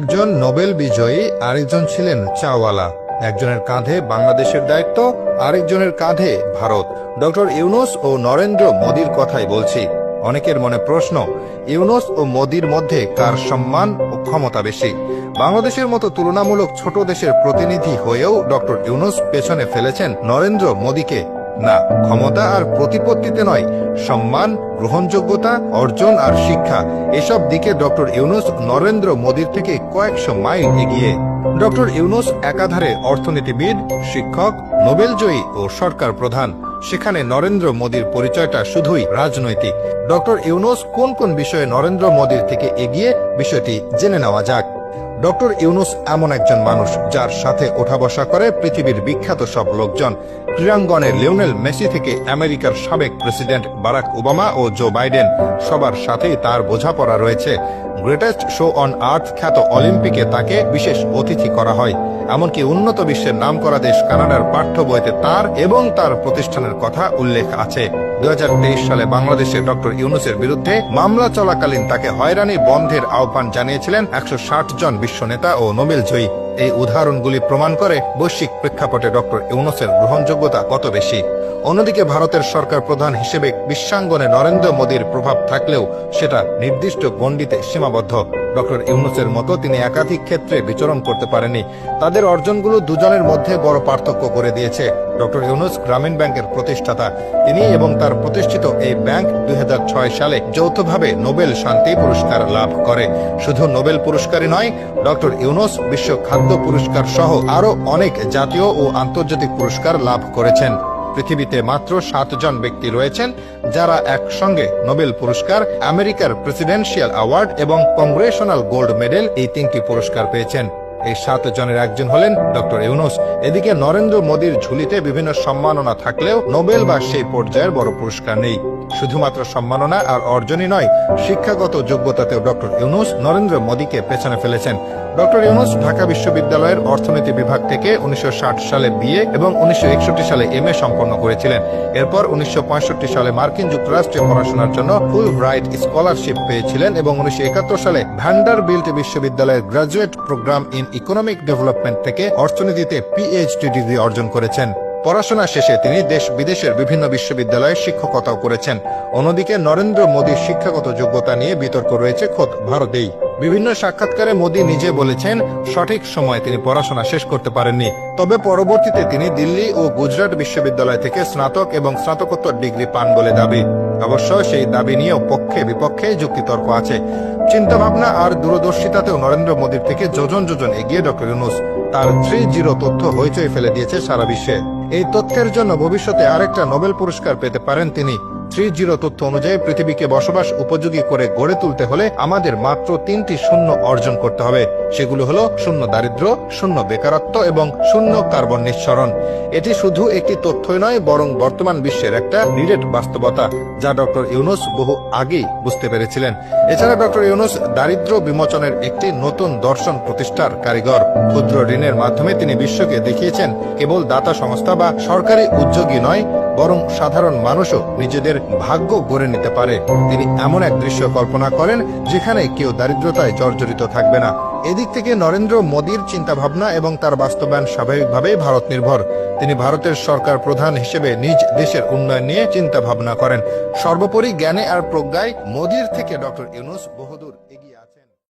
একজন নোবেল বিজয়ী, আরেকজন ছিলেন চাওয়ালা। একজনের কাঁধে বাংলাদেশের দায়িত্ব, আরেকজনের কাঁধে ভারত। ডক্টর ইউনুস ও নরেন্দ্র মোদীর কথাই বলছি। অনেকের মনে প্রশ্ন, ইউনুস ও মোদীর মধ্যে কার সম্মান ও ক্ষমতা বেশি? বাংলাদেশের মতো তুলনামূলক ছোট দেশের প্রতিনিধি হয়েও ডক্টর ইউনুস পেছনে ফেলেছেন নরেন্দ্র মোদীকে। না ক্ষমতা আর প্রতিপত্তিতে নয়, সম্মান, গ্রহণযোগ্যতা, অর্জন আর শিক্ষা। এসব দিকে ডক্টর ইউনুস নরেন্দ্র মোদীর থেকে কয়েকশো মাইল এগিয়ে। ডক্টর ইউনুস একাধারে অর্থনীতিবিদ, শিক্ষক, নোবেলজয়ী ও সরকার প্রধান। সেখানে নরেন্দ্র মোদীর পরিচয়টা শুধুই রাজনৈতিক। ডক্টর ইউনুস কোন কোন বিষয়ে নরেন্দ্র মোদীর থেকে এগিয়ে, বিষয়টি জেনে নেওয়া যাক। ডক্টর ইউনুস এমন একজন মানুষ যার সাথে ওঠা বসা করে পৃথিবীর বিখ্যাত সব লোকজন। ক্রীড়াঙ্গনে লিওনেল মেসি থেকে আমেরিকার সাবেক প্রেসিডেন্ট বারাক ওবামা ও জো বাইডেন সবার সাথেই তার বোঝাপড়া রয়েছে। গ্রেটেস্ট শো অন আর্থ খ্যাত অলিম্পিকে তাকে বিশেষ অতিথি করা হয়। এমনকি উন্নত বিশ্বের নামকরা দেশ কানাডার পাঠ্য বইতে তার এবং তার প্রতিষ্ঠানের কথা উল্লেখ আছে। দু হাজার তেইশ সালে বাংলাদেশে ডক্টর ইউনুসের বিরুদ্ধে মামলা চলাকালীন তাকে হয়রানি বন্ধের আহ্বান জানিয়েছিলেন একশো ষাট জন বিশ্ব নেতা ও নোবেল জয়ী। এই উদাহরণগুলি প্রমাণ করে বৈশ্বিক প্রেক্ষাপটে ডক্টর ইউনুসের গ্রহণযোগ্যতা কত বেশি। অন্যদিকে ভারতের সরকার প্রধান হিসেবে বিশ্বাঙ্গনে নরেন্দ্র মোদীর প্রভাব থাকলেও সেটা নির্দিষ্ট গণ্ডিতে সীমাবদ্ধ। ডক্টর ইউনুসের মতো তিনি একাধিক ক্ষেত্রে বিচরণ করতে পারেনি তাদের অর্জনগুলো দুজনের মধ্যে বড় পার্থক্য করে দিয়েছে। ডক্টর ইউনুস গ্রামীণ ব্যাংকের প্রতিষ্ঠাতা। তিনি এবং তার প্রতিষ্ঠিত এই ব্যাংক দুই হাজার ছয় সালে যৌথভাবে নোবেল শান্তি পুরস্কার লাভ করে। শুধু নোবেল পুরস্কারই নয়, ডক্টর ইউনুস বিশ্ব খাদ্য পুরস্কার সহ আরও অনেক জাতীয় ও আন্তর্জাতিক পুরস্কার লাভ করেছেন। পৃথিবীতে মাত্র সাতজন ব্যক্তি রয়েছেন যারা একসঙ্গে নোবেল পুরস্কার, আমেরিকার প্রেসিডেন্সিয়াল অ্যাওয়ার্ড এবং কংগ্রেশনাল গোল্ড মেডেল এই তিনটি পুরস্কার পেয়েছেন। এই সাত জনের একজন হলেন ডক্টর ইউনুস। এদিকে নরেন্দ্র মোদীর ঝুলিতে বিভিন্ন সম্মাননা থাকলেও নোবেল বা সেই পর্যায়ের বড় পুরস্কার নেই। শুধুমাত্র সম্মাননা আর অর্জনই নয়, শিক্ষাগত যোগ্যতাতেও ডক্টর ইউনুস নরেন্দ্র মোদীকে পেছনে ফেলেছেন। ডক্টর ইউনুস ঢাকা বিশ্ববিদ্যালয়ের অর্থনীতি বিভাগ থেকে উনিশশো ষাট সালে বিএ এবং উনিশশো একষট্টি সালে এম এ সম্পন্ন করেছিলেন। এরপর উনিশশো পঁয়ষট্টি সালে মার্কিন যুক্তরাষ্ট্রে পড়াশোনার জন্য ফুল রাইট স্কলারশিপ পেয়েছিলেন এবং উনিশশো একাত্তর সালে ভ্যান্ডার বিল্ট বিশ্ববিদ্যালয়ের graduate program in economic development থেকে অর্থনীতিতে পিএইচডি ডিগ্রি অর্জন করেছেন। পড়াশোনা শেষে তিনি দেশ বিদেশের বিভিন্ন বিশ্ববিদ্যালয়ে শিক্ষকতাও করেছেন। অন্যদিকে নরেন্দ্র মোদীর শিক্ষাগত যোগ্যতা নিয়ে বিতর্ক রয়েছে খোদ ভারতেই। বিভিন্ন সাক্ষাৎকারে মোদী নিজে বলেছেন, সঠিক সময়ে তিনি পড়াশোনা শেষ করতে পারেননি। তবে পরবর্তীতে তিনি দিল্লি ও গুজরাট বিশ্ববিদ্যালয় থেকে স্নাতক এবং স্নাতকোত্তর ডিগ্রি পান বলে দাবি। অবশ্য সেই দাবি নিয়েও পক্ষে বিপক্ষে যুক্তিতর্ক আছে। চিন্তাভাবনা আর দূরদর্শিতাতেও নরেন্দ্র মোদীর থেকে যোজন যোজন এগিয়ে ডক্টর ইউনুস। তার থ্রি জিরো তথ্য হইচই ফেলে দিয়েছে সারা বিশ্বে। এই তথ্যের জন্য ভবিষ্যতে আরেকটা নোবেল পুরস্কার পেতে পারেন তিনি। থ্রি জিরো তথ্য অনুযায়ী পৃথিবীকে বসবাস উপযোগী করে গড়ে তুলতে হলে আমাদের মাত্র তিনটি শূন্য অর্জন করতে হবে। সেগুলো হলো শূন্য দারিদ্র শূন্য বেকারত্ব এবং শূন্য কার্বন নিঃসরণ। এটি শুধু একটি তথ্যই নয়, বরং বর্তমান বিশ্বের একটা নিরেট বাস্তবতা যা ডক্টর ইউনুস বহু আগেই বুঝতে পেরেছিলেন। এছাড়া ডক্টর ইউনুস দারিদ্র বিমোচনের একটি নতুন দর্শন প্রতিষ্ঠার কারিগর। ক্ষুদ্র ঋণের মাধ্যমে তিনি বিশ্বকে দেখিয়েছেন, কেবল দাতা সংস্থা বা সরকারি উদ্যোগী নয় বরং সাধারণ মানুষও নিজেদের ভাগ্য গড়ে নিতে পারে। তিনি এমন এক দৃশ্য কল্পনা করেন, যেখানে কেউ দারিদ্রতায় জর্জরিত থাকবে না। এদিক থেকে নরেন্দ্র মোদীর চিন্তাভাবনা এবং তার বাস্তবায়ন স্বাভাবিকভাবেই ভারত নির্ভর। তিনি ভারতের সরকার প্রধান হিসেবে নিজ দেশের উন্নয়ন নিয়ে চিন্তা ভাবনা করেন। সর্বোপরি জ্ঞানে আর প্রজ্ঞায় মোদীর থেকে ডক্টর ইউনুস বহুদূর এগিয়ে